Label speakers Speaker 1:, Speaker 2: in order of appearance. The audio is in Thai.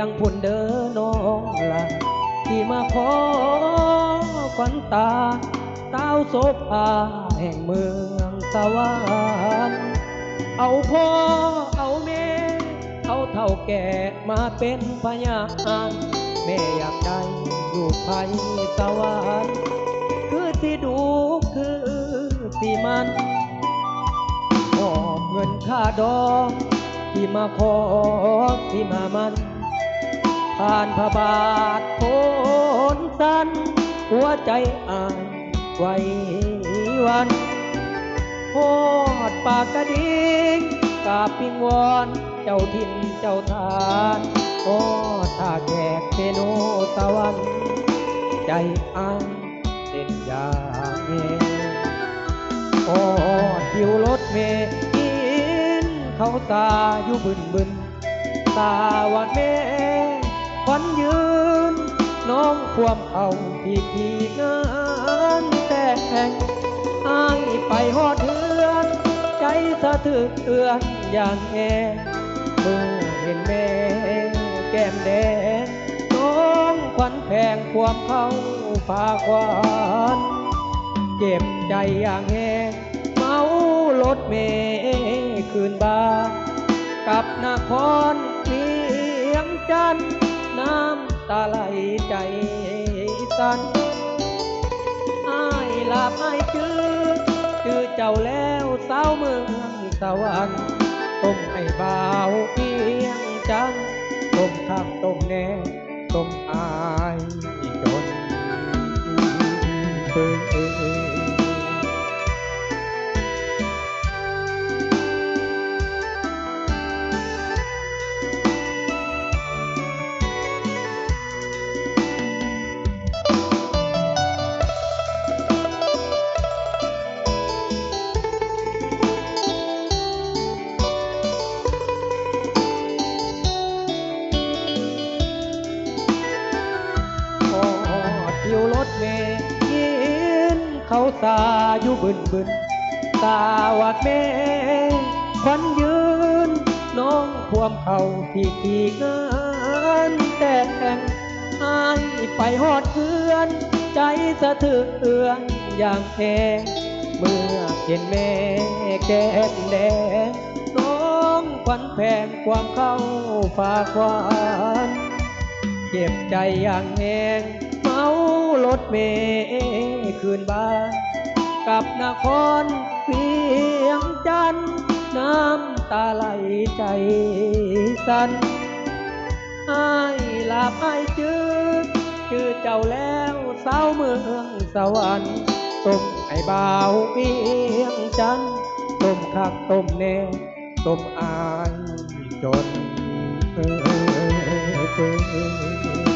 Speaker 1: ยงพุ่นเด้อน้องละที่มาขอขวัญตาสาวโสภาแห่งเมืองสวรรค์เอาพ่อเอาแม่เอาเท่าแก่มาเป็นพยานแม่อยากได้อยู่ภายสวรรค์คือที่ดูคือที่มันมอบเงินค่าดอกที่มาขอที่มามัน ผ่านพระบาทโคนสันหัวใจอ่านไว้วันโพดปากกระดิ่งกาบปิงวอนเจ้าถิ่นเจ้าทานโอ้ท่าแขกเทโนตะวัน ใจอ่านเป็นอย่างเงี้โอ้ทิวรถเมล์กินเขาตาอยู่บึนบึนตาวันเม ควันยืน น้องความเอาที่พี่งานแต่งอ้ายไปหอดเทือน ใจสะเทือนอย่างแอเมื่อเห็นแม่แก้มแดงน้องควันแพงความเข้าฝากหวานเจ็บใจอย่างแหงเมารถเมย์คืนบ้านกับนครเพียงจันทน์ สั่นอ้ายลาบอ้ายจื้อจื้อเจ้าแล้วสาวเมืองสวรรค์ต้มให้บ่าวเพียงจันต้มข้ามต้มแน่ต้มอา เขาสาอยู่บึนบึนสาวัดเมย์ควันยืน น้องควมเขาที่ที่งานแต่งอายไปหอดเพื่อน ใจสะเทือนอย่างแหงเมื่อเห็นแม่แก้มแดงน้องควันแพงความเข้าฝากหวานเจ็บใจอย่างแหง รถเมย์คืนบ้านกับนครเพียงจันน้ำตาไหลใจสั่นอ้ลาบอ้จื้อจื้อเจ้าแล้วสาวเมืองสวรรค์ต้มไอ้บ่าวเพียงจันต้มคักต้มแน่ต้มอายจนเออเออเออ